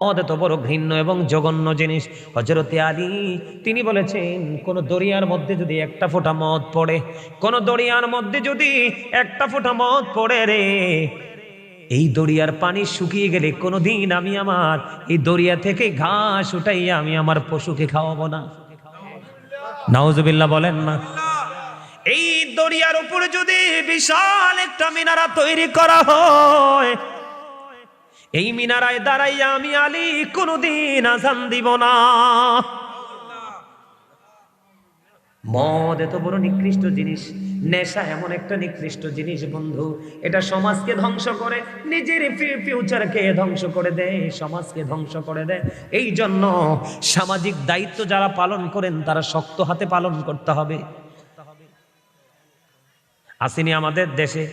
মদ বড় ঘৃণ্য এবং জঘন্য জিনিস। হজরতে আলী, তিনি বলেছেন, কোন দরিয়ার মধ্যে যদি একটা ফোঁটা মদ পড়ে, কোন দরিয়ার মধ্যে যদি একটা ফোঁটা মদ পড়ে রে, এই দরিয়ার পানি শুকিয়ে গেলে কোনোদিন আমি আমার এই দরিয়া থেকে ঘাস উঠাইয়া আমি আমার পশুকে খাওয়াবো না। নাউজুবিল্লাহ বলেন না। এই দরিয়ার উপরে যদি বিশাল একটা মিনারা তৈরি করা হয় এই মিনারায় দাঁড়াইয়া আমি আলী কোনোদিন আজান দিব না। মদ এত বড় নিকৃষ্ট জিনিস, নেশা এমন একটা নিকৃষ্ট জিনিস বন্ধু। এটা সমাজকে ধ্বংস করে, নিজের ফিউচারকে ধ্বংস করে দেয় সমাজকে ধ্বংস করে দেয় এই জন্য সামাজিক দায়িত্ব যারা পালন করেন, তারা শক্ত হাতে পালন করতে হবে। আসেনি আমাদের দেশে?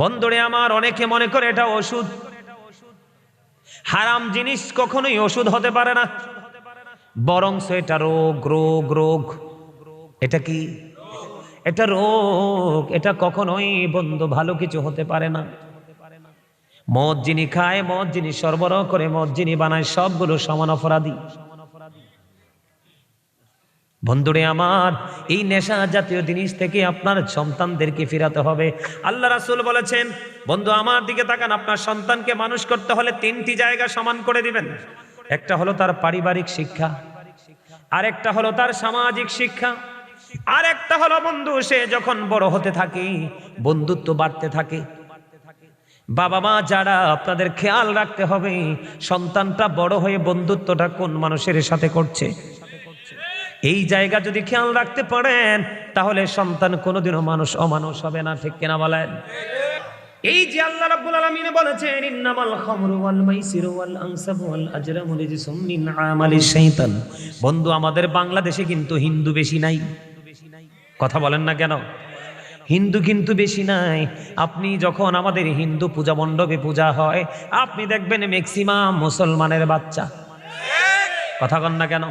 বন্ধুরে আমার অনেকে মনে করে এটা ওষুধ। হারাম জিনিস কখনোই ওষুধ হতে পারে না। বরং এটা রোগ রোগ রোগ। এটা কি? এটা রোগ। এটা কখনোই বন্ধু ভালো কিছু হতে পারে না। মদ যিনি খায়, মদ যিনি সরবরাহ করে, মদ যিনি বানায়, সবগুলো সমান অপরাধী। বন্ধুরে আমার, এই নেশা জাতীয় জিনিস থেকে আপনার সন্তানদেরকে ফিরাতে হবে। আল্লাহ রাসুল বলেছেন, বন্ধু আমার দিকে তাকান, আপনার সন্তানকে মানুষ করতে হলে তিনটি জায়গা সমান করে দিবেন। একটা হলো তার পারিবারিক শিক্ষা, আরেকটা হলো তার সামাজিক শিক্ষা আর একটা হলো বন্ধু সে যখন বড় হতে থাকে, বন্ধুত্ব বাড়তে থাকে। বাবা মা যারা, আপনাদের খেয়াল রাখতে হবে, সন্তানটা বড় হয়ে বন্ধুত্বটা কোন মানুষের সাথে করছে? এই জায়গা যদি খেয়াল রাখতে পারেন, তাহলে সন্তান কোনোদিনও মানুষ অমানুষ হবে না, ঠিক কিনা বলেন? এই যে আল্লাহ রাব্বুল আলামিন বলেছেন, ইন্নামাল খামরু ওয়াল মাইসিরু ওয়াল আনসাবু ওয়াল আজরামু রিজসুম মিন আমালিশ শাইতান। বন্ধু, আমাদের বাংলাদেশে কিন্তু হিন্দু বেশি নাই। কথা বলেন না কেন? হিন্দু কিন্তু বেশি নাই। আপনি যখন আমাদের হিন্দু পূজা মণ্ডপে পূজা হয়, আপনি দেখবেন ম্যাক্সিমাম মুসলমানের বাচ্চা। কথা কন না কেন?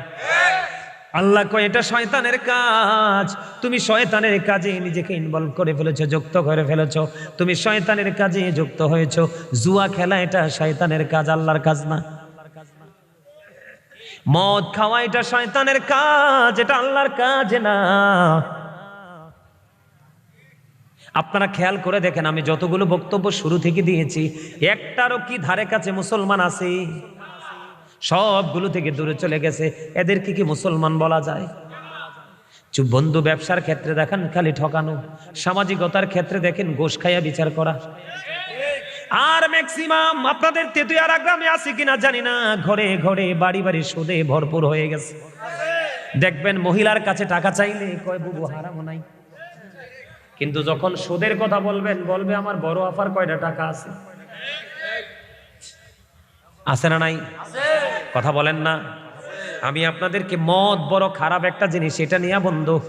আল্লাহ কয়, এটা শয়তানের কাজ। তুমি শয়তানের কাজে নিজেকে ইনভলভ করে ফেলেছো, যুক্ত করে ফেলেছো। তুমি শয়তানের কাজে যুক্ত হয়েছো। জুয়া খেলা এটা শয়তানের কাজ, আল্লাহর কাজ না। মদ খাওয়া এটা শয়তানের কাজ, এটা আল্লাহর কাজ না। আপনারা খেয়াল করে দেখেন, আমি যতগুলো বক্তব্য শুরু থেকে দিয়েছি, একটারও কি ধারে কাছে মুসলমান আছে? সবগুলো থেকে দূরে চলে গেছে। এদেরকে কি মুসলমান বলা যায়? বন্ধু, ব্যবসার ক্ষেত্রে দেখেন খালি ঠকানো। সামাজিকতার ক্ষেত্রে দেখেন গোশ খাইয়া বিচার করা। আর ম্যাক্সিমাম আপনাদের তেতুয়ারা গ্রামে আছে কিনা জানি না। ঘরে ঘরে বাড়ি বাড়ি সুদে ভরপুর হয়ে গেছে। দেখবেন মহিলার কাছে টাকা চাইলে কয়, বুবু, হারামো নাই। কিন্তু যখন সুদের কথা বলবেন, বলবে, আমার বড় আফার কয়টা টাকা আছে? আছে না নাই? কথা বলেন না। আমি আপনাদেরকে মদ বড় খারাপ একটা জিনিস, এটা নিয়ে বন্ধু।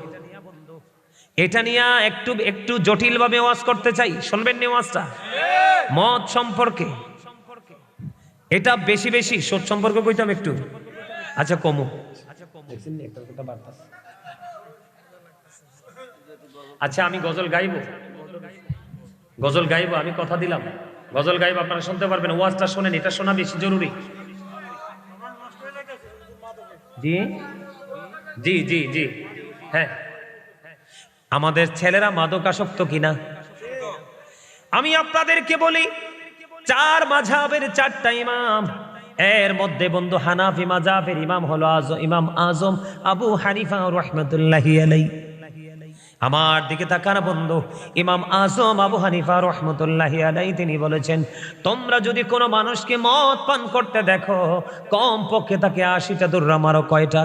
এটা নিয়ে একটু একটু জটিল ভাবে ওয়াজ করতে চাই। শুনবেন নি ওয়াজটা? মদ সম্পর্কে। এটা বেশি বেশি। সোদ সম্পর্কে কইতাম একটু। আচ্ছা কমু। আচ্ছা আমি গজল গাইব? গজল গাইব, আমি কথা দিলাম। গজল গাইব, আপনারা শুনতে পারবেন। ওয়াজটা শোনেন, এটা শোনা বেশি জরুরি। জি? জি জি জি। হ্যাঁ। আমাদের ছেলেরা মাদকাসক্ত কিনা? আমি আপনাদেরকে বলি, চার মাঝাবের চারটা ইমাম। এর মধ্যে বন্ধু হানাফি মাজাফের ইমাম হলো আজম ইমাম আজম আবু হানিফা রহমতুল্লাহ আলাই আমার দিকে তাকান বন্ধু। ইমাম আজম আবু হানিফা রহমতুল্লাহি আলাই তিনি বলেছেন, তোমরা যদি কোনো মানুষকে মদ পান করতে দেখো কম পক্ষে তাকে আশিটা দুর্রা মারো কয়টা?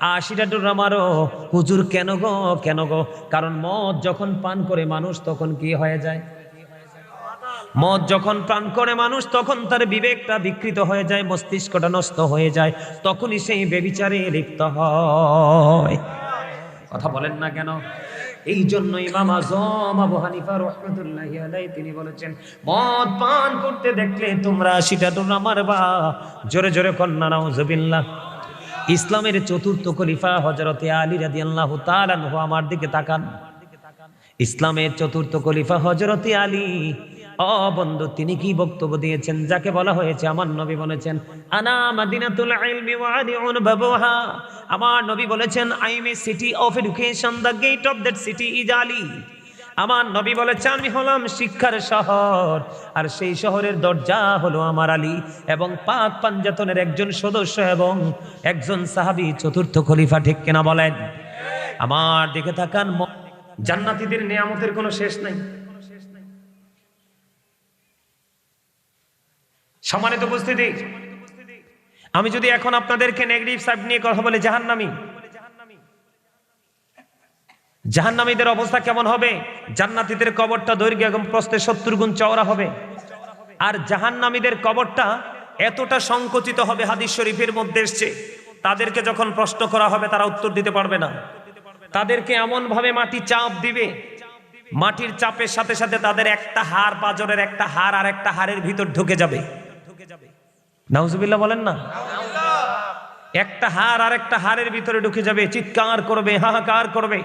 আশিটা ডুরা মারো। হুজুর, কেন গো কেন গো? কারণ মদ যখন পান করে মানুষ তখন কি হয়ে যায়? মদ যখন পান করে মানুষ তখন তার বিবেকটা বিকৃত হয়ে যায়, মস্তিষ্কটা নষ্ট হয়ে যায়, তখনই সেই বেবিচারে লিপ্ত হয়। কথা বলেন না কেন? এই জন্য ইমাম আজম আবু হানিফা রহমতুল্লাহ আলাই তিনি বলেছেন, মদ পান করতে দেখলে তোমরা সেটা ডোরা মারবা। জোরে জোরে কন্যা, নাউজুবিল্লাহ। ইসলামের চতুর্থ খলিফা হজরতে আলী রাদিয়াল্লাহু তাআলা আনহু আমার দিকে তাকান। ইসলামের চতুর্থ খলিফা হজরতে আলী ও বন্ধু, তিনি কি বক্তব্য দিয়েছেন? যাকে বলা হয়েছে, আমার নবী বলেছেন, আনা মাদিনাতুল ইলমি ওয়া আদিউন বাবুহা। আমার নবী বলেছেন, I am a city of education, the gate of that city is Ali. আমার নবী বলেছে আমি হলাম শিক্ষার শহর, আর সেই শহরের দরজা হলো আমার আলী এবং পাক পাঞ্জাতনের একজন সদস্য এবং একজন সাহাবি চতুর্থ খলিফা, ঠিক কিনা বলেন? আমার দিকে তাকান, ম- জান্নাতীদের নিয়ামতের কোনো শেষ নাই। সম্মানিত উপস্থিতি, আমি যদি এখন আপনাদেরকে নেগেটিভ সাইড নিয়ে কথা বলি, জাহান্নামী। জাহান্নামীদের অবস্থা কেমন হবে? জান্নাতীদের কবরটা দৈর্ঘ্য এবং প্রস্থে সত্তর গুণ চওড়া হবে। আর জাহান্নামীদের কবরটা এতটা সংকুচিত হবে, হাদিস শরীফের মধ্যে এসছে, তাদেরকে যখন প্রশ্ন করা হবে, তারা উত্তর দিতে পারবে না। তাদেরকে এমন ভাবে মাটি চাপ দিবে, মাটির চাপের সাথে সাথে তাদের একটা হাড়, পাজরের একটা হাড় আর একটা হাড়ের ভিতর ঢুকে যাবে। নাউজুবিল্লাহ বলেন না। একটা হাড় আর একটা হাড়ের ভিতরে ঢুকে যাবে, চিৎকার করবে, হাহাকার করবে।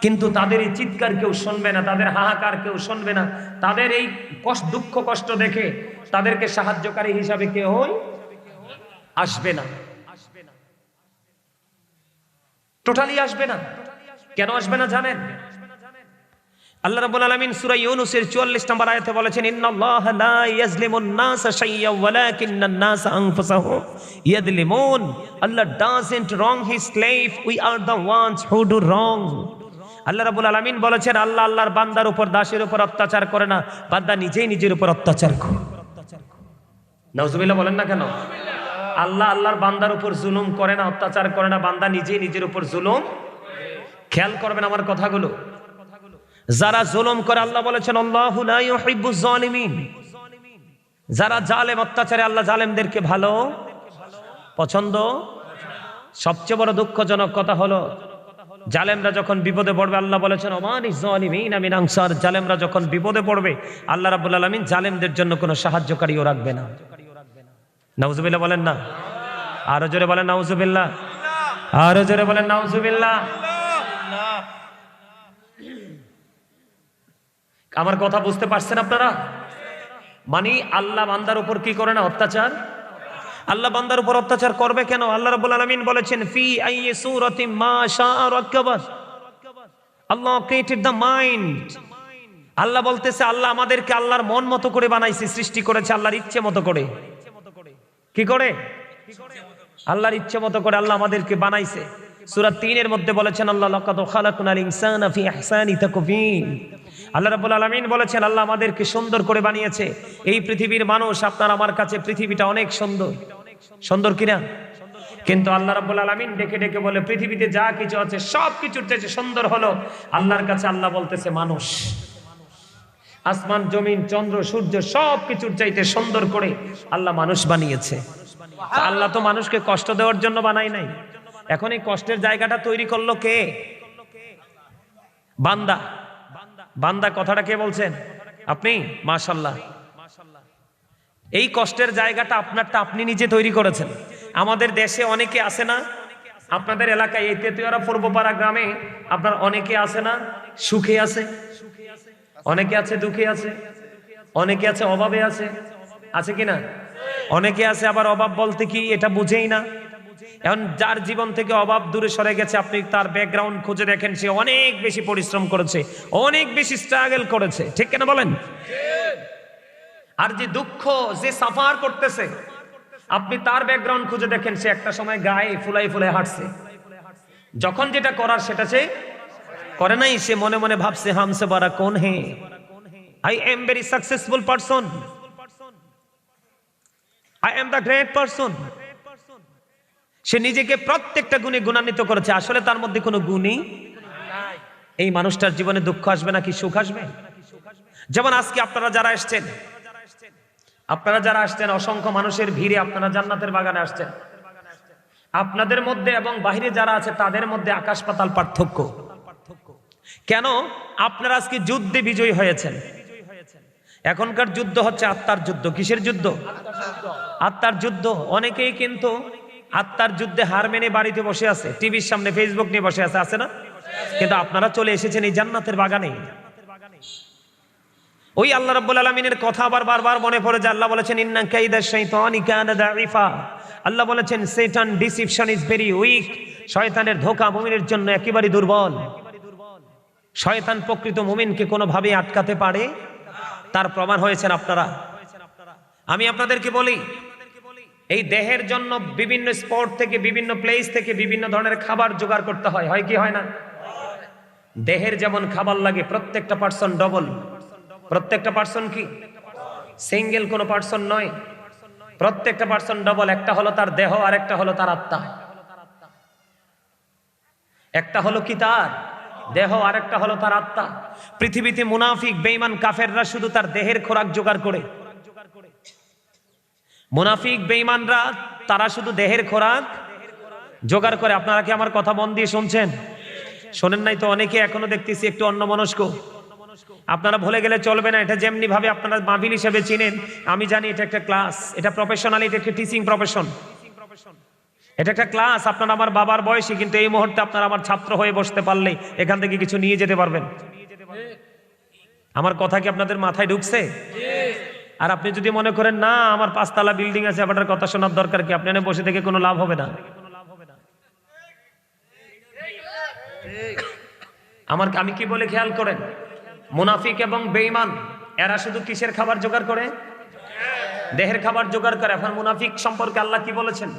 কিন্তু তাদের এই চিৎকার কেউ শুনবে না, তাদের হাহাকার কেউ শুনবে না। তাদের এই কষ্ট, দুঃখ, কষ্ট দেখে তাদেরকে সাহায্যকারী হিসাবে কেউ আসবে না। টোটালি আসবে না। কেন আসবে না জানেন? আল্লাহ রাব্বুল আলামিন সূরা ইউনূসের 44 নম্বর আয়াতে বলেছেন, ইন্নাল্লাহা লা ইয়াজলিমুন নাসা শাইয়্যান ওয়ালাকিন্নান নাসা আনফুসাহুম ইয়াজলিমুন Allah doesn't wrong his slave we are the ones who do wrong Allah রাব্বুল আলামিন বলেছেন, আল্লাহ আল্লাহর বান্দার উপর, দাসের উপর অত্যাচার করে না, বান্দা নিজেই নিজের উপর অত্যাচার করে। নাউজুবিল্লাহ বলেন না কেন? আল্লাহ আল্লাহর বান্দার উপর জুলুম করে না, অত্যাচার করে না, বান্দা নিজেই নিজের উপর জুলুম। খেয়াল করবেন আমার কথাগুলো। যারা জুলুম করে, আল্লাহ বলেছেন জালিমিন। যারা জালেম, অত্যাচারে আল্লাহ জালেমদেরকে ভালো, পছন্দ। সবচেয়ে বড় দুঃখজনক কথা হলো, জালেমরা যখন বিপদে পড়বে, আল্লাহ বলেছেন, ওমানি জালিমিন আমিন জালেমরা যখন বিপদে পড়বে, আল্লাহ রাব্বুল আলামিন জালেমদের জন্য কোনো সাহায্যকারীও রাখবে না। নাউজুবিল্লাহ বলেন না। আরও জোরে বলেন, নাউজুবিল্লাহ। আরও জোরে বলেন, নাউজুবিল্লাহ। আমার কথা বুঝতে পারছেন আপনারা? মানে আল্লাহ বান্দার উপর কি করে না অত্যাচার? আল্লাহ বান্দার উপর অত্যাচার করবে কেন? আল্লাহ রাব্বুল আলামিন বলেছেন, ফি আইয়ি সূরাতিন মা Allah created the mind Allah বলতেছে, আল্লাহ আমাদেরকে আল্লাহর মন মতো করে বানাইছে, সৃষ্টি করেছে আল্লাহর ইচ্ছে মতো করে। কি করে? আল্লাহর ইচ্ছে মতো করে আল্লাহ আমাদেরকে বানাইছে। সূরা 3 এর মধ্যে বলেছেন, আল্লাহ লাকাদ খালাকনাল ইনসানা ফি ইহসানি তাকবীন আল্লাহ রাব্বুল আলামিন বলেছেন, আল্লাহ আমাদেরকে সুন্দর করে বানিয়েছে। এই পৃথিবীর মানুষ আপনার আমার কাছে পৃথিবীটা অনেক সুন্দর। সুন্দর কিনা? কিন্তু আল্লাহ রাব্বুল আলামিন ডেকে ডেকে বলে, পৃথিবীতে যা কিছু আছে সব কিছুর চেয়ে সুন্দর হলো। আল্লাহর কাছে আল্লাহ বলতেছে, মানুষ, আসমান, জমিন, চন্দ্র, সূর্য সব কিছুর চাইতে সুন্দর করে আল্লাহ মানুষ বানিয়েছে। আল্লাহ তো মানুষকে কষ্ট দেওয়ার জন্য বানাই নাই। এখন এই কষ্টের জায়গাটা তৈরি করল কে? বান্দা। বান্দা কথাটা কে বলছেন? আপনি? মাশাল্লাহ এই কষ্টের জায়গাটা আপনারটা আপনি নিজে তৈরি করেছেন। আমাদের দেশে অনেকে আছে না? আপনাদের এলাকায় এই তেতুয়ারা পূর্বপাড়া গ্রামে আপনার অনেকে আছে না? সুখে আছে? অনেকে আছে, দুঃখে আছে? অনেকে আছে, অভাবে আছে? আছে কি না? অনেকে আছে, আবার অভাব বলতে কি এটা বুঝেই না? এখন যার জীবন থেকে অভাব দূরে সরে গেছে, আপনি তার ব্যাকগ্রাউন্ড খুঁজে দেখেন, সে অনেক বেশি পরিশ্রম করেছে, অনেক বেশি স্ট্রাগল করেছে। ঠিক কেন বলেন? আর যে দুঃখ, যে সাফার করতেছে, আপনি তার ব্যাকগ্রাউন্ড খুঁজে দেখেন, সে একটা সময় গায়ে ফুলাই ফুলাই হাঁটছে। যখন যেটা করার সেটা সে করে নাই, সে মনে মনে ভাবছে, হামসে বারা কোন হে? I am very successful person I am the great person সে নিজেকে প্রত্যেকটা গুণে গুণান্বিত করেছে। আসলে তার মধ্যে কোনো গুণই এই মানুষটার জীবনে দুঃখ আসবে নাকি সুখ আসবে? যেমন আজকে আপনারা যারা এসছেন, আপনারা যারা আসছেন, অসংখ্য মানুষের ভিড়ে আপনারা জান্নাতের বাগানে আসছেন। আপনাদের মধ্যে এবং বাহিরে যারা আছে, তাদের মধ্যে আকাশ পাতাল পার্থক্য। কেন? আপনারা আজকে যুদ্ধে বিজয়ী হয়েছেন। এখনকার যুদ্ধ হচ্ছে আত্মার যুদ্ধ। কিসের যুদ্ধ। আত্মার যুদ্ধ। অনেকেই কিন্তু আত্মার যুদ্ধে হার মেনে বাড়িতে বসে আছে, টিভির সামনে ফেসবুক নিয়ে বসে আছে আছে না? কিন্তু আপনারা চলে এসেছেন এই জান্নাতের বাগানে। ওই আল্লাহ রাব্বুল আলামিনের কথা আবার বারবার মনে পড়ে যে আল্লাহ বলেছেন, ইন্না কাইদা শাইতানি কানা দাইফা আল্লাহ বলেছেন Satan deception is very weak শয়তানের ধোঁকা মুমিনের জন্য একেবারে দুর্বল। শয়তান প্রকৃত মুমিনকে কোনোভাবে আটকাতে পারে। তার প্রমাণ হয়েছেন আপনারা। আমি আপনাদেরকে বলি এই দেহের জন্য বিভিন্ন স্পট থেকে, বিভিন্ন প্লেস থেকে বিভিন্ন ধরনের খাবার জোগাড় করতে হয়। হয় কি, হয় না? দেহের যেমন খাবার লাগে, প্রত্যেকটা পার্সন ডবল প্রত্যেকটা পার্সন কি? সিঙ্গেল কোনো পার্সন নয়। প্রত্যেকটা পার্সন ডবল একটা হলো তার দেহ, আর একটা হলো তার আত্মা। একটা হলো কি তার দেহ, আর একটা হলো তার আত্মা। পৃথিবীতে মুনাফিক, বেঈমান, কাফেররা শুধু তার দেহের খোরাক জোগাড় করে। মুনাফিক, বেঈমানরা, তারা শুধু দেহের খোরাক? জোগাড় করে, আপনারা কি আমার কথা মন দিয়ে শুনছেন? শোনেন নাই তো, অনেকে এখনও দেখতেছি একটু অন্যমনস্ক। আপনারা ভুলে গেলে চলবে না, এটা যেমনি ভাবে আপনারা মাহফিল হিসেবে চিনেন, আমি জানি এটা একটা ক্লাস, এটা প্রফেশনাল এটা একটা টিচিং প্রফেশন এটা একটা ক্লাস, আপনার আমার বাবার বয়সী, কিন্তু এই মুহূর্তে আপনার আমার ছাত্র হয়ে বসতে পারলে এখান থেকে কিছু নিয়ে যেতে পারবেন। আমার কথা কি আপনাদের মাথায় ঢুকছে? আর আপনি যদি মনে করেন, না, আমার পাঁচতলা বিল্ডিং আছে, আপনার কথা শোনার দরকার কি? আপনি বসে থেকে কোনো লাভ হবে না। আমার আমি কি বলে খেয়াল করেন? মুনাফিক এবং বেইমান এরা শুধু কিসের খাবার জোগাড় করে? দেহের খাবার জোগাড় করে। এখন মুনাফিক সম্পর্কে আল্লাহ কি বলেছেন?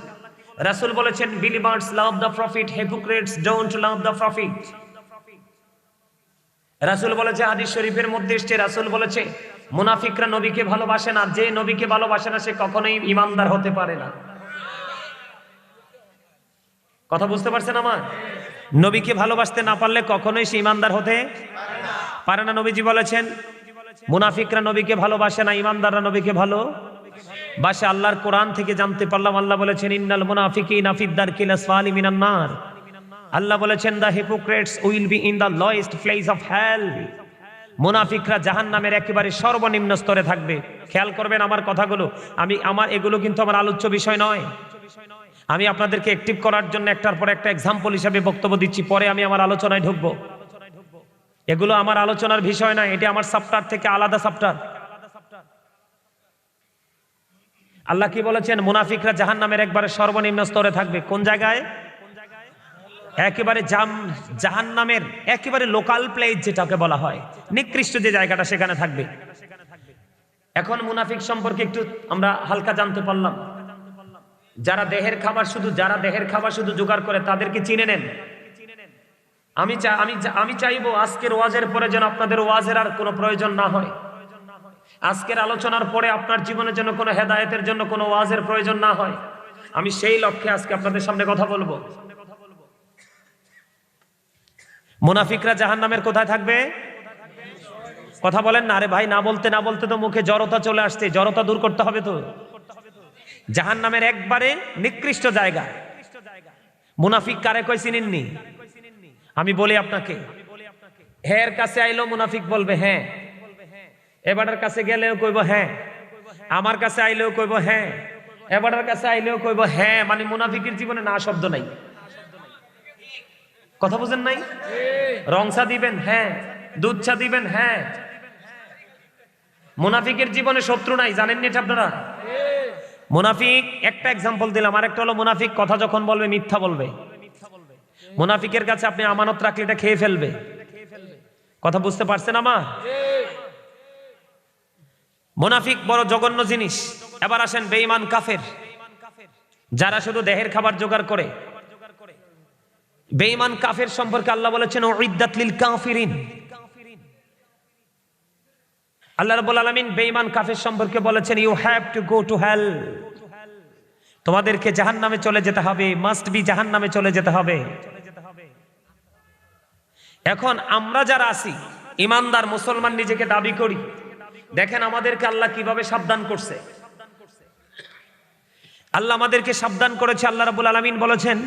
রাসূল বলেছেন believers love the prophet hypocrites don't love the prophet রাসূল বলেছে, হাদিস শরীফের মধ্যে এসছে, রাসূল বলেছে, মুনাফিকরা নবীকে ভালোবাসে না, যে নবীকে ভালোবাসে না, সে কখনোই ইমানদার হতে পারে না। কথা বুঝতে পারছেন আমার? নবীকে ভালোবাসতে না পারলে কখনোই সে ইমানদার হতে পারে না। নবীজি বলেছেন, মুনাফিকরা নবীকে ভালোবাসে না, ইমানদাররা নবীকে ভালো বাসে আল্লাহর কোরআন থেকে জানতে পারলাম, আল্লাহ বলেছেন, ইন্নাল মুনাফিকিন আফিদ্দার কিলাস ফালি মিনান নার। আল্লাহ বলেছেন the hypocrites will be in the lowest place of hell মুনাফিকরা জাহান্নামের একেবারে সর্বনিম্ন স্তরে থাকবে। খেয়াল করবেন আমার কথাগুলো। আমি, আমার, এগুলো কিন্তু আমার আলোচ্য বিষয় নয়। আমি আপনাদেরকে অ্যাক্টিভ করার জন্য একটার পর একটা এক্সাম্পল হিসাবে বক্তব্য দিচ্ছি, পরে আমি আমার আলোচনায় ঢুকবো। এগুলো আমার আলোচনার বিষয় না এটা আমার সাপ্টার থেকে আলাদা সাপ্টার আল্লাহ কি বলেছেন? মুনাফিকরা জাহান নামের একবারে সর্বনিম্ন স্তরে থাকবে। কোন জায়গায়? একেবারে জাম জাহান নামের একেবারে লোকাল প্লেস যেটাকে বলা হয়। নিকৃষ্ট যে জায়গাটা, সেখানে থাকবে। এখন মুনাফিক সম্পর্কে একটু আমরা হালকা জানতে পারলাম। যারা দেহের খাবার শুধু, যারা দেহের খাবার শুধু জোগাড় করে, তাদেরকে চিনে নেন। আমি আমি আমি চাইব আজকের ওয়াজের পরে যেন আপনাদের ওয়াজের আর কোনো প্রয়োজন না হয়। আজকের আলোচনার পরে আপনার জীবনের জন্য কোনো হেদায়েতের জন্য কোনো ওয়াজের প্রয়োজন না হয়। আমি সেই লক্ষ্যে আজকে আপনাদের সামনে কথা বলব। মুনাফিকরা জাহান নামের কোথায় থাকবে? কথা বলেন না, আরে ভাই, না বলতে না বলতে তো মুখে জড়তা চলে আসছে, জড়তা দূর করতে হবে তো। জাহান নামের একবারে নিকৃষ্ট জায়গা। মুনাফিক কারে কই চিনেননি? আমি বলি আপনাকে। হ্যাঁ কাছে আইলো, মুনাফিক বলবে হ্যাঁ। এবারের কাছে গেলেও কইব হ্যাঁ। আমার কাছে আইলেও কইব হ্যাঁ। এবারের কাছে আইলেও কইব হ্যাঁ। মানে মুনাফিকের জীবনে না শব্দ নাই। কথা বুঝেন নাই? রংসা দিবেন? হ্যাঁ। দুধ চা দিবেন? হ্যাঁ। মুনাফিকের জীবনে শত্রু নাই, জানেননি এটা আপনারা? মুনাফিক, একটা এক্সাম্পল দিলাম আর একটা হলো মুনাফিক কথা যখন বলবে, মিথ্যা বলবে। মুনাফিকের কাছে আপনি আমানত রাখলে এটা খেয়ে ফেলবে। কথা বুঝতে পারছেন আমার? মুনাফিক বড় জঘন্য জিনিস। এবার আসেন বেঈমান কাফের। যারা শুধু দেহের খাবার জোগাড় করে বেঈমান কাফের সম্পর্কে আল্লাহ বলেছেন, উইদ্দাত লিল কাফিরিন। আল্লাহ রাব্বুল আলামিন বেঈমান কাফের সম্পর্কে বলেছেন you have to go to hell তোমাদেরকে জাহান্নামে চলে যেতে হবে মাস্ট বি জাহান্নামে চলে যেতে হবে। এখন আমরা যারা আছি, ইমানদার, মুসলমান, নিজেকে দাবি করি, দেখেন আমাদেরকে আল্লাহ কীভাবে সাবধান করছে। আল্লাহ আমাদেরকে সাবধান করেছে, আল্লাহ রাব্বুল আলামিন বলেছেন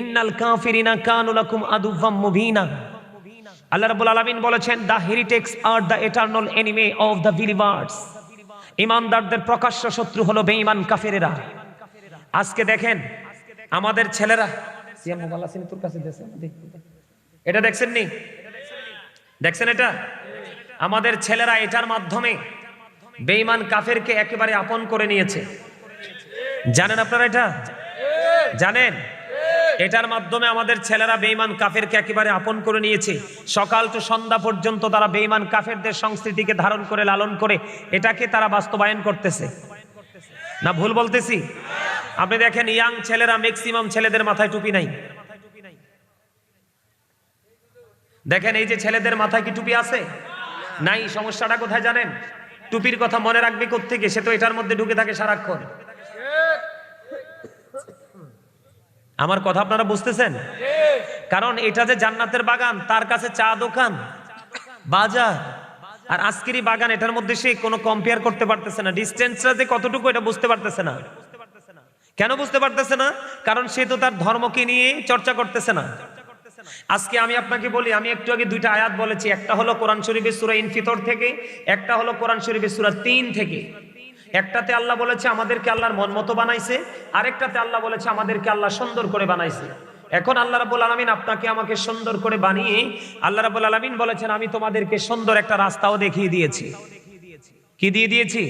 ইন্নাল কাফিরিনা কানু লাকুম আদুওয়াম মুবিনা। আল্লাহ রাব্বুল আলামিন বলেছেন the heretics are the eternal enemy of the believers ইমানদারদের প্রকাশ্য শত্রু হলো বেঈমান কাফেরেরা। আজকে দেখেন আমাদের ছেলেরা সিয়াম মোবাইল আছে তোর কাছে? দেছে? এটা দেখছেন নি? দেখছেন এটা? আমাদের ছেলেরা এটার মাধ্যমে বেঈমান কাফেরকে একেবারে আপন করে নিয়েছে। জানেন আপনারা এটা? জানেন? এটার মাধ্যমে আমাদের ছেলেরা বেঈমান কাফেরকে একেবারে আপন করে নিয়েছে। সকাল টু সন্ধ্যা পর্যন্ত তারা বেঈমান কাফেরদের সংস্কৃতিকে ধারণ করে, লালন করে, এটাকে তারা বাস্তবায়ন করতেছে। না ভুল বলতেছি? আপনি দেখেন, ইয়াং ছেলেরা ম্যাক্সিমাম ছেলেদের মাথায় টুপি নাই। দেখেন, এই যে ছেলেদের মাথায় কি টুপি আছে? নাই, সমস্যাটা কোথায় জানেন? টুপির কথা মনে রাখবে কোত্থেকে? সে তো এটার মধ্যে ঢুকে থাকে সারাক্ষণ। আমার কথা আপনারা বুঝতেছেন? কারণ এটা যে জান্নাতের বাগান, তার কাছে চা দোকান, বাজার, আর আজকেরই বাগান, এটার মধ্যে সে কোনো কম্পেয়ার করতে পারতেছে না। ডিস্টেন্সটা যে কতটুকু, এটা বুঝতে পারতেছে না। কেন বুঝতে পারতেছে না? কারণ সে তো তার ধর্মকে নিয়ে চর্চা করতেছে না। আজকে আমি আপনাকে বলি, আমি একটু আগে দুইটা আয়াত বলেছি। একটা হলো কোরআন শরীফের সুরা ইনফিতর থেকে, একটা হলো কোরআন শরীফের সুরা তিন থেকে। একটাতে আল্লাহ বলেছে, আমাদেরকে আল্লাহর মন মতো বানাইছে। আরেকটাতে আল্লাহ বলেছে, আমাদেরকে আল্লাহ সুন্দর করে বানাইছে। এখন আল্লাহ রাব্বুল আলামিন আপনাকে আমাকে সুন্দর করে বানিয়ে আল্লাহ রাব্বুল আলামিন বলেছেন, আমি তোমাদেরকে সুন্দর একটা রাস্তাও দেখিয়ে দিয়েছি। কি দিয়ে দিয়েছি?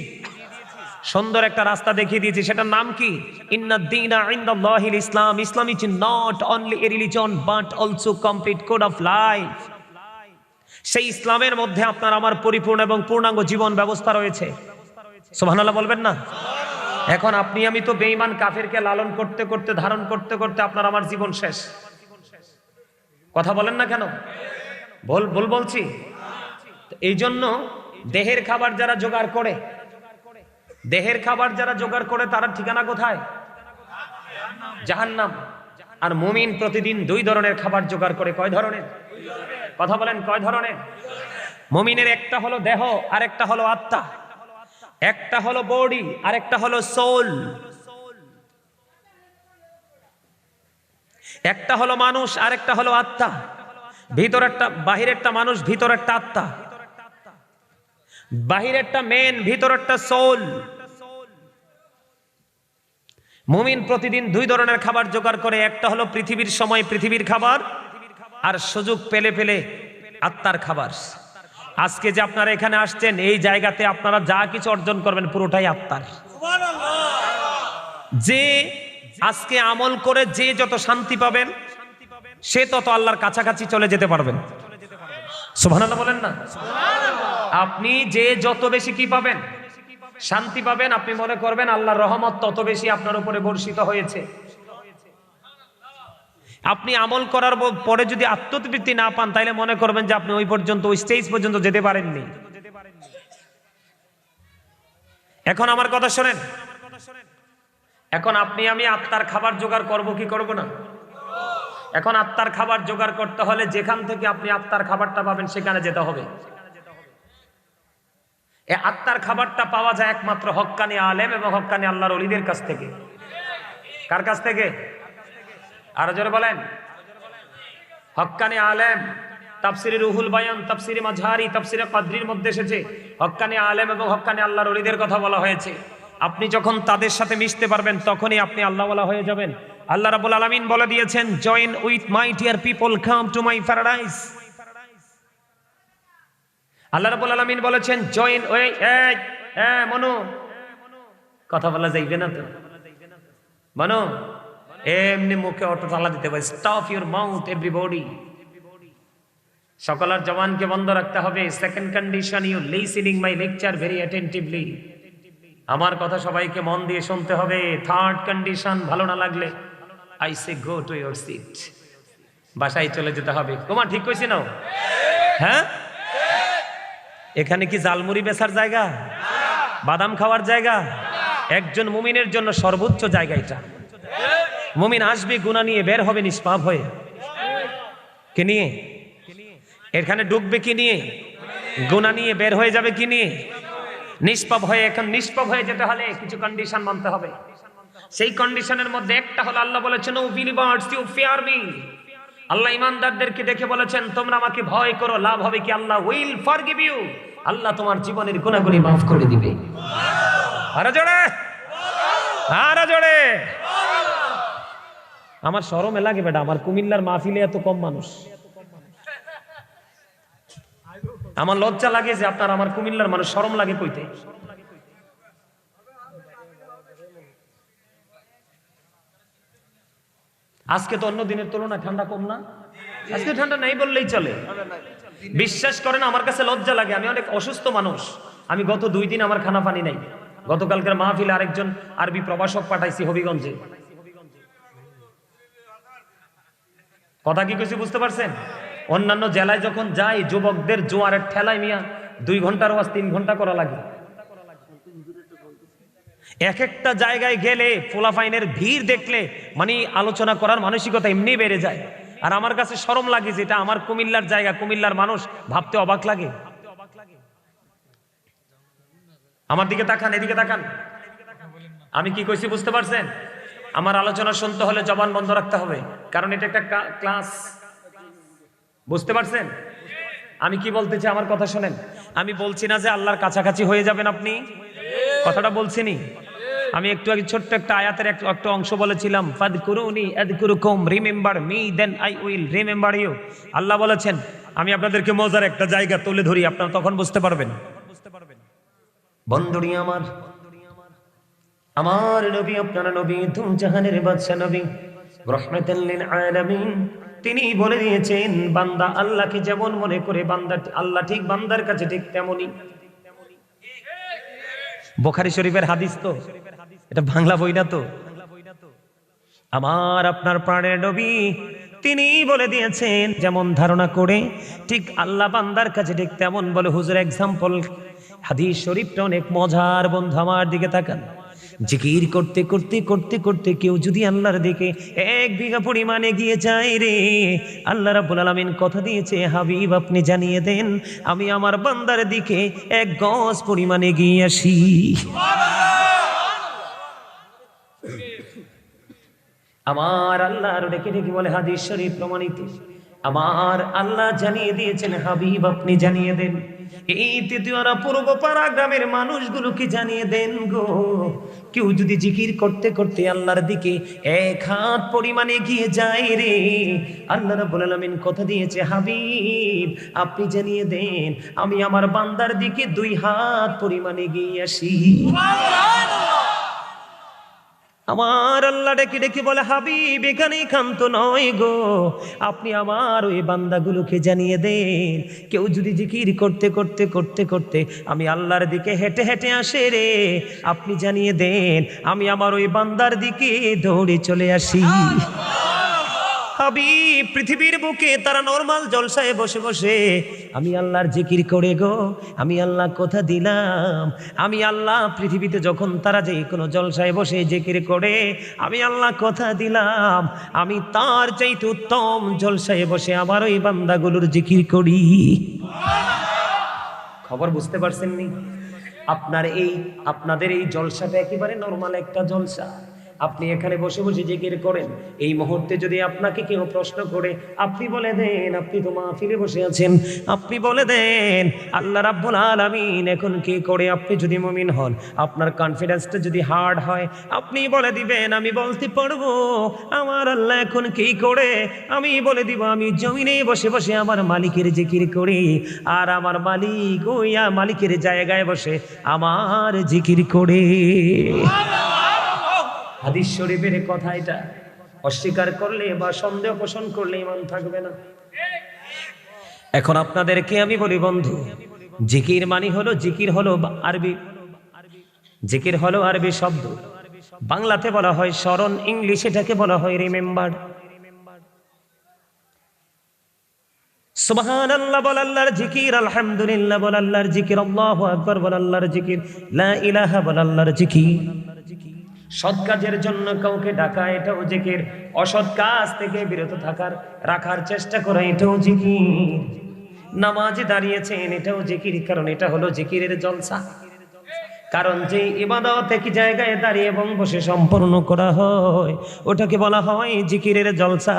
সুন্দর একটা রাস্তা দেখিয়ে দিয়েছি। সেটার নাম কি? ইসলাম। Islam is not only a religion but also complete code of life সেই ইসলামের মধ্যে আপনার আমার পরিপূর্ণ এবং পূর্ণাঙ্গ জীবন ব্যবস্থা রয়েছে। সুবহানাল্লাহ বলবেন না? এখন আপনি, আমি তো বেঈমান কাফেরকে লালন করতে করতে, ধারণ করতে করতে আপনার আমার জীবন শেষ। কথা বলেন না কেন? বল বল বলছি। এই জন্য দেহের খাবার যারা জোগাড় করে, দেহের খাবার যারা জোগাড় করে, তারা ঠিকানা কোথায়? জাহান্নাম। আর মুমিন প্রতিদিন দুই ধরনের খাবার জোগাড় করে। কয় ধরনের? কথা বলেন, কয় ধরনের? মুমিনের একটা হলো দেহ আর একটা হলো আত্মা। একটা হলো বডি আর একটা হলো সোল একটা হলো মানুষ আর একটা হলো আত্মা। ভিতর একটা বাহির একটা মানুষ ভিতর একটা আত্মা। বাহিরেরটা মেন ভিতরেরটা সোল মুমিন প্রতিদিন দুই ধরনের খাবার জোগাড় করে, একটা হলো পৃথিবীর সময় পৃথিবীর খাবার, আর সুযোগ পেলে পেলে আত্মার খাবার। আজকে যে আপনারা এখানে আসছেন, এই জায়গাতে আপনারা যা কিছু অর্জন করবেন, পুরোটাই আত্মার। যে আজকে আমল করে যে যত শান্তি পাবেন, সে তত আল্লাহর কাছাকাছি চলে যেতে পারবেন। সুবহানাল্লাহ বলেন না? আপনি যে যত বেশি কি পাবেন, শান্তি পাবেন, আপনি মনে করবেন আল্লাহর রহমত তত বেশি আপনার উপরে বর্ষিত হয়েছে। আপনি আমল করার পরে যদি আত্মতৃপ্তি না পান তাহলে মনে করবেন যে আপনি ওই পর্যন্ত, ওই স্টেজ পর্যন্ত যেতে পারেননি। এখন আমার কথা শোনেন। এখন আপনি, আমি আত্মার খাবার জোগাড় করব কি করব না? এখন আত্মার খাবার জোগাড় করতে হলে যেখান থেকে আপনি আত্মার খাবারটা পাবেন, সেখানে যেতে হবে। এ আত্মার খাবারটা পাওয়া যায় একমাত্র হক্কানি আলেম এবং হক্কানি আল্লাহর অলিদের কাছ থেকে। কার কাছ থেকে? আরও জোরে বলেন। হক্কানি আলেম, তাফসিরে রুহুল বায়ান, তাফসিরে মাঝহারি, তাফসিরে কাদরির মধ্যে এসেছে। হক্কানি আলেম এবং হক্কানি আল্লাহর অলিদের কথা বলা হয়েছে। আপনি যখন তাদের সাথে মিশতে পারবেন, তখনই আপনি আল্লাহওয়ালা হয়ে যাবেন। আল্লাহ রাবুল আলামিন বলে দিয়েছেন join with my dear people come to my paradise Allah রাব্বুল আলামিন বলেছেন জয়েন ওই হ্যাঁ কথা বলা যাইবে না তো? মনু এমনি মুখে অটো তালা দিতে পারে স্টপ ইউর মাউথ এভরিবডি সকলের জবানকে বন্ধ রাখতে হবে। Second condition you listening my lecture very attentively আমার কথা সবাইকে মন দিয়ে শুনতে হবে। থার্ড কন্ডিশন ভালো না লাগলে I say go to your seat বাসায় চলে যেতে হবে। তোমার ঠিক কইছি নাও হ্যাঁ? এখানে কি জালমুড়ি বেচার জায়গা? বাদাম খাওয়ার জায়গা? একজন মুমিনের জন্য সর্বোচ্চ জায়গা এটা। মুমিন আসবে গুণা নিয়ে বের হবে, নিষ্পাপ হয়ে। কে নিয়ে? এখানে ডুববে কি নিয়ে? গুণা নিয়ে বের হয়ে যাবে কি নিয়ে? নিষ্পাপ হয়ে, এখন নিষ্পাপ হয়ে যেতে হলে কিছু কন্ডিশন মানতে হবে। সেই কন্ডিশনের মধ্যে একটা হলো আল্লাহ বলেছেন, O believers you fear me. Allah ইমানদারদেরকে দেখে বলেছেন, তোমরা আমাকে ভয় করো, লাভ হবে কি Allah will forgive you. Allah তোমার জীবনের গুণাগুলি মাফ করে দিবে। আরও জোরে আরও জোরে। আমার শরমে লাগে বেটা, আমার কুমিল্লার মাহফিলে এত কম মানুষ। আমার লজ্জা লাগে যে আপনার আমার কুমিল্লার মানুষ শরম লাগে কইতে। আজকে তো অন্য দিনের তুলনায় ঠান্ডা কম না? আজকে ঠান্ডা নাই বললেই চলে। বিশ্বাস করেন, আমার কাছে লজ্জা লাগে, আমি অনেক অসুস্থ মানুষ। আমি গত দুই দিন আমার খানা পানি নাই। গতকালকের মাহফিলে আরেকজন আরবি প্রবাসক পাঠাইছি হবিগঞ্জে। কথা কি কিছু বুঝতে পারছেন? অন্যান্য জেলায় যখন যাই, যুবকদের জোয়ারের ঠেলায় মিয়া দুই ঘণ্টার ওয়াজ তিন ঘণ্টা করা লাগে। এক একটা জায়গায় গেলে ফোলাফাইনের ভিড় দেখলে মানে আলোচনা করার মানসিকতা এমনি বেড়ে যায়। আর আমার কাছে শরম লাগে যেটা আমার কুমিল্লার জায়গা, কুমিল্লার মানুষ ভাবতে অবাক লাগে। আমার দিকে তাকান, এদিকে তাকান। আমি কি কইছি বুঝতে পারছেন? আমার আলোচনা শুনতে হলে জবান বন্ধ রাখতে হবে, কারণ এটা একটা ক্লাস। বুঝতে পারছেন? আমি কি বলতে চাই, আমার কথা শোনেন। আমি বলছি না যে আল্লাহর কাছাকাছি হয়ে যাবেন আপনি। কথাটা বলছিনি আমি একটু আগে ছোট্ট একটা আয়াতের একটা অংশ বলেছিলাম ফাদ কুরুনি এদ কুরুকুম remember me then I will remember you. Allah বলেছেন, আমি আপনাদেরকে মজার একটা জায়গা তুলে ধরি, আপনারা তখন বুঝতে পারবেন। বুঝতে পারবেন বন্ধুরি আমার আমার নবী, আপনারা নবী তুম জাহানের বাদশা নবী তিনি বলে দিয়েছেন, বান্দা আল্লাহকে যেমন মনে করে, বান্দা আল্লাহ ঠিক বান্দার কাছে ঠিক তেমনই। বোখারি শরীফের হাদিস তো? এটা বাংলা বই না তো? আমার আপনার প্রাণের নবী, তিনি বলে দিয়েছেন, যেমন ধারণা করে, ঠিক আল্লাহ বান্দার কাছে ঠিক তেমন বলে, হুজুর এক্সাম্পল হাদিস শরীফটা অনেক মজার বন্ধু, আমার দিকে তাকান। জিকির করতে করতে করতে করতে কেউ যদি আল্লাহর দিকে এক বিঘা পরিমাণে গিয়ে যায় রে, আল্লাহ রাব্বুল আলামিন কথা দিয়েছে, হাবিব আপনি জানিয়ে দেন, আমি আমার বান্দার দিকে এক গজ পরিমাণে গিয়ে আসি। আমার আল্লাহ আরও ডেকে ডেকে বলে, হাদিস শরীফ প্রমাণিত। আমার আল্লাহ জানিয়ে দিয়েছেন, হাবিব আপনি জানিয়ে দেন। এই তৃতীয়রা পূর্ব পাড়া গ্রামের মানুষগুলোকে জানিয়ে দেন গো। কেউ যদি জিকির করতে করতে আল্লাহর দিকে এক হাত পরিমাণে গিয়ে যায় রে, আল্লাহ রাব্বুল কথা দিয়েছে, হাবিব, আপনি জানিয়ে দেন, আমি আমার বান্দার দিকে দুই হাত পরিমাণে গিয়ে আসি। আমার আল্লাহ ডেকে ডেকে বলে, হাবিব এখানে ক্ষান্ত নয় গো। আপনি আমার ওই বান্দাগুলোকে জানিয়ে দেন। কেউ যদি জিকির করতে করতে করতে করতে আমি আল্লাহর দিকে হেঁটে হেঁটে আসে রে। আপনি জানিয়ে দেন, আমি আমার ওই বান্দার দিকে দৌড়ে চলে আসি। হাবিব পৃথিবীর বুকে তারা নর্মাল জলসায় বসে বসে, আমি আল্লাহর জিকির করে গো, আমি আল্লাহ কথা দিলাম, আমি আল্লাহ পৃথিবীতে যখন তারা যে কোনো জলসায় বসে জিকির করে, আমি আল্লাহ কথা দিলাম, আমি তার চাইতে উত্তম জলসায় বসে আমার ওই বান্দাগুলোর জিকির করি। খবর বুঝতে পারছেন নি? আপনার এই, আপনাদের এই জলসাটা একেবারে নর্মাল একটা জলসা। আপনি এখানে বসে বসে জিকির করেন। এই মুহূর্তে যদি আপনাকে কেউ প্রশ্ন করে, আপনি বলে দেন, আপনি তো মাহফিলে বসে আছেন। আপনি বলে দেন, আল্লাহ রাব্বুল আলামিন এখন কি করে আপনি যদি মুমিন হন? আপনার কনফিডেন্সটা যদি হার্ড হয়, আপনি বলে দিবেন, আমি বলতে পারব, আমার আল্লাহ এখন কি করে? আমি বলে দিব, আমি জমিনে বসে বসে আমার মালিকের জিকির করি, আর আমার মালিক ওই মালিকের জায়গায় বসে আমার জিকির করে। হাদিস শরীফের কথা এটা। অস্বীকার করলে বা সন্দেহ পোষণ করলে ইমান থাকবে না। এখন আপনাদেরকে আমি বলি, বন্ধু, জিকির মানি হলো, জিকির হলো আরবি। জিকির হলো আরবি শব্দ। বাংলাতে বলা হয় স্মরণ, ইংলিশ এটাকে বলা হয় রিমেম্বার। সুবহান আল্লাহ বল আল্লাহর জিকির, আলহামদুলিল্লাহ বল আল্লাহর জিকির, আল্লাহু আকবার বল আল্লাহর জিকির, লা ইলাহা বল আল্লাহর জিকির। সৎ কাজের জন্য কাউকে ডাকা, এটাও জিকির। অসৎ কাজ থেকে বিরত থাকার, রাখার চেষ্টা করা, এটাও জিকির। নামাজে দাঁড়িয়েছেন, এটাও জিকির, কারণ এটা হলো জিকিরের জলসা। কারণ যে ইবাদত একই জায়গায় দাঁড়িয়ে এবং বসে সম্পূর্ণ করা হয়, ওটাকে বলা হয় জিকিরের জলসা।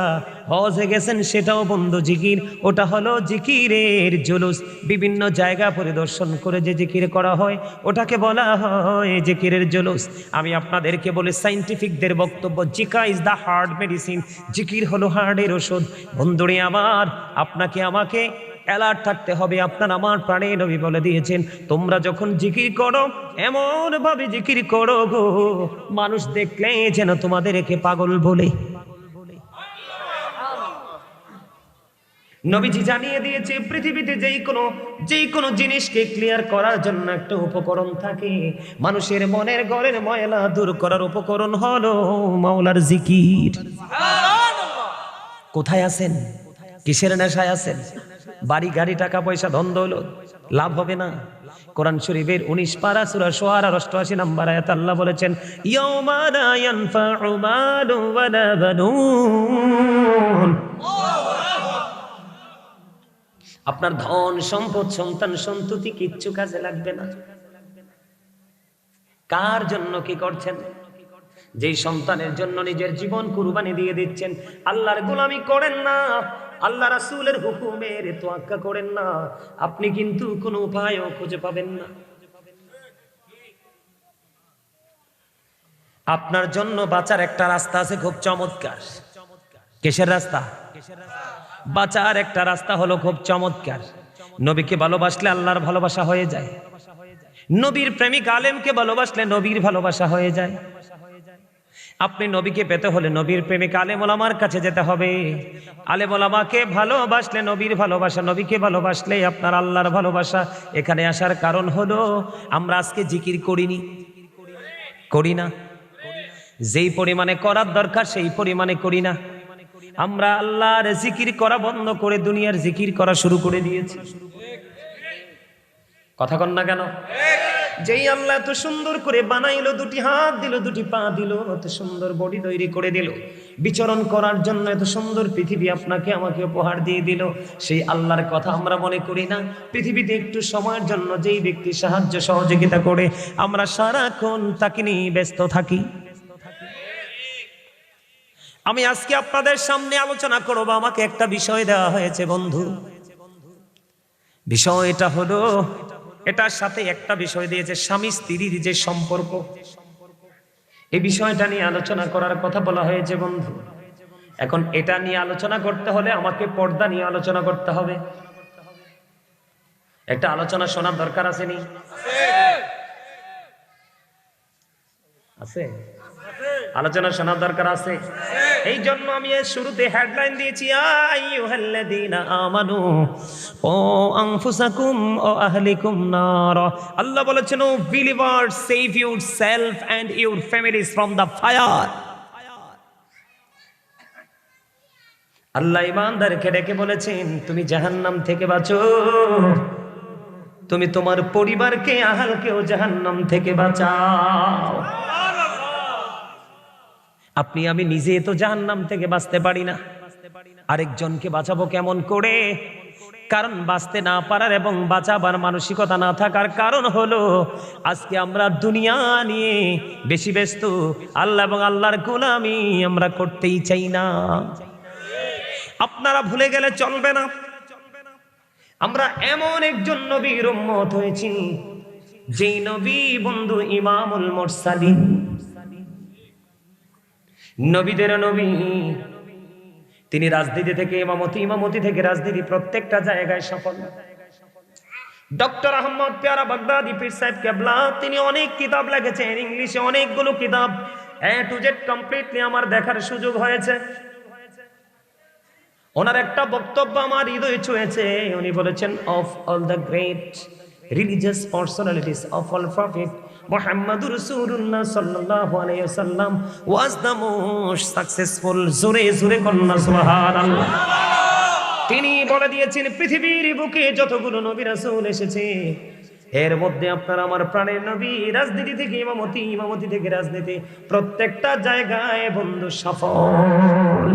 হজে গেছেন সেটাও বন্ধু জিকির। ওটা হলো জিকিরের জুলুস। বিভিন্ন জায়গা পরিদর্শন করে যে জিকির করা হয়, ওটাকে বলা হয় জিকিরের জুলুস। আমি আপনাদেরকে বলি, সাইন্টিফিকদের বক্তব্য, জিকা ইজ দ্য হার্ড মেডিসিন। জিকির হলো হার্টের ওষুধ। বন্ধুরে আমার, আপনাকে আমাকে অ্যালার্ট থাকতে হবে। আপনার আমার প্রাণে নবী বলে দিয়েছেন তোমরা যখন জিকির করো এমন ভাবে জিকির করো গো। মানুষ দেখলে যেন তোমাদেরকে পাগল বলে। নবীজি জানিয়ে দিয়েছে পৃথিবীতে যেই কোনো যেই কোনো জিনিসকে ক্লিয়ার করার জন্য একটা উপকরণ থাকে। মানুষের মনের ঘরের ময়লা দূর করার উপকরণ হলো মাওলার জিকির। কোথায় আছেন? কিসের নেশায় আছেন? বাড়ি, গাড়ি, টাকা, পয়সা, ধন, দৌলত। লাভ হবে না। কোরআন শরীফের উনিশ পারা সুরা সোয়ার অষ্টআশি নাম্বার আয়াত আল্লাহ বলেছেন আপনার ধন, সম্পদ, সন্তান, সন্ততি কিচ্ছু কাজে লাগবে না। কার জন্য কি করছেন? যেই সন্তানের জন্য নিজের জীবন কুরবানি দিয়ে দিচ্ছেন, আল্লাহর গোলামি করেন না। আল্লাহ রাসূলের হুকুমের তোয়াক্কা করেন না। আপনি কিন্তু কোনো উপায়ও খুঁজে পাবেন না। আপনার জন্য বাঁচার একটা রাস্তা আছে খুব চমৎকার। কিসের রাস্তা? বাঁচার একটা রাস্তা হলো খুব চমৎকার। নবীকে ভালোবাসলে আল্লাহর ভালোবাসা হয়ে যায়। নবীর প্রেমিক আলেমকে ভালোবাসলে নবীর ভালোবাসা হয়ে যায়। আপনি নবীকে পেতে হলে নবীর প্রেমিক আলেম ওলামার কাছে যেতে হবে। আলে মোলামাকে ভালোবাসলে নবীর ভালোবাসা, নবীকে ভালোবাসলে আপনার আল্লাহর ভালোবাসা। এখানে আসার কারণ হলো, আমরা আজকে জিকির করিনি। করি না। যেই পরিমাণে করার দরকার, সেই পরিমাণে করি না। আমরা আল্লাহর জিকির করা বন্ধ করে দুনিয়ার জিকির করা শুরু করে দিয়েছি। কথা কন না কেন? যেই আল্লাহ এত সুন্দর করে বানাইলো, দুটি হাত দিল, দুটি পা দিল এত সুন্দর বডি তৈরি করে দিল। বিচরণ করার জন্য এত সুন্দর পৃথিবী আপনাকে, আমাকে উপহার দিয়ে দিল। সেই আল্লাহর কথা আমরা মনে করি না। পৃথিবীতে একটু সময়ের জন্য যেই ব্যক্তি সাহায্য, সহযোগিতা করে, আমরা সারাক্ষণ তাকে নিয়ে ব্যস্ত থাকি। আমি আজকে আপনাদের সামনে আলোচনা করব, আমাকে একটা বিষয় দেওয়া হয়েছে বন্ধু। বিষয়টা হলো এটার সাথে একটা বিষয় দিয়েছে, স্বামী স্ত্রীর যে সম্পর্ক। এই বিষয়টা নিয়ে আলোচনা করার কথা বলা হয়েছে, বন্ধু। এখন এটা নিয়ে আলোচনা করতে হলে আমাকে পর্দা নিয়ে আলোচনা করতে হবে। একটা আলোচনা শোনার দরকার আছে নি? আছে। আলোচনা শোনার দরকার আছে? এই জন্য আমি শুরুতে হেডলাইন দিয়েছি আইয়ুহাল্লাযীনা আমানু, ও আনফুসাকুম, ও আহলিকুম নার। আল্লাহ বলেছেন, O believer, save your self and your families from the fire. Allah ইমানদারকে ডেকে বলেছেন, তুমি জাহান্নাম থেকে বাঁচো। তুমি তোমার পরিবারকে, আহালকেও জাহান্নাম থেকে বাঁচাও। আপনি, আমি নিজে তো জাহান্নাম থেকে বাঁচতে পারি না। আরেকজনকে বাঁচাবো কেমন করে? কারণ বাঁচতে না পারার এবং বাঁচাবার মানসিকতা না থাকার কারণ হলো, আজকে আমরা দুনিয়া নিয়ে বেশি ব্যস্ত। আল্লাহ এবং আল্লাহর গোলামি আমরা করতেই চাই না। আপনারা ভুলে গেলে চলবে না। আমরা এমন একজন নবীর উম্মত হয়েছি, যেই নবী বন্ধু ইমামুল মুরসালিন। নবীদের নবী। তিনি রাজনীতি থেকে ইমামতি ইমামতি থেকে রাজনীতি প্রত্যেকটা জায়গায় সফল। ডক্টর আহমদ পেয়ারা বাগদাদি, পীর সাহেব কেবলা, তিনি অনেক কিতাব লিখেছেন, ইংলিশে অনেকগুলো কিতাব। এ টু জেড কমপ্লিটলি আমার দেখার সুযোগ হয়েছে। ওনার একটা বক্তব্য আমার হৃদয় ছুঁয়েছে। উনি বলেছেন of all the great religious personalities of all prophet মোহাম্মদুর রাসূলুল্লাহ সাল্লাল্লাহু আলাইহি ওয়াসাল্লাম, ওয়াজ দ্য মোস্ট সাকসেসফুল, জোরে জোরে কন্না সুবহানাল্লাহ। তিনি বলে দিয়েছেন, পৃথিবীর বুকে যতগুলো নবী রাসূল এসেছে, এর মধ্যে আপনার আমার প্রাণের নবী, রাজনীতি থেকে ইমামতি ইমামতি থেকে রাজনীতি, প্রত্যেকটা জায়গায় বন্ধু সফল।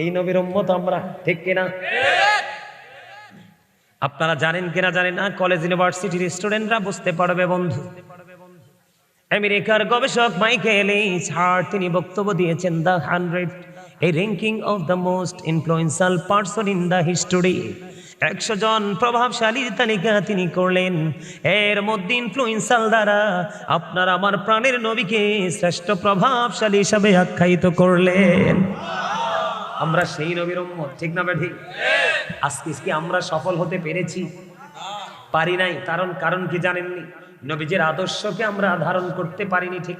এই নবীর উম্মত আমরা, ঠিক কিনা? আপনারা জানেন কিনা জানেন না কলেজ ইউনিভার্সিটির স্টুডেন্টরা বুঝতে পারবে, বন্ধু। আমেরিকার গবেষক মাইকেল এইচ হার্ট তিনি বক্তব্য দিয়েছেন, the hundred a ranking of the most influential person in the history একশো জন প্রভাবশালীর তালিকা তিনি করলেন, এর মধ্যে ইনফ্লুয়েন্সাল দ্বারা আপনার আমার প্রাণের নবীকে শ্রেষ্ঠ প্রভাবশালী হিসাবে আখ্যায়িত করলেন। আমরা সেই নবীর উম্মত, ঠিক না বেঠি আজকে কি আমরা সফল হতে পেরেছি? পারি নাই, কারণ কারণ কি জানেননি? নবীজের আদর্শকে আমরা ধারণ করতে পারিনি, ঠিক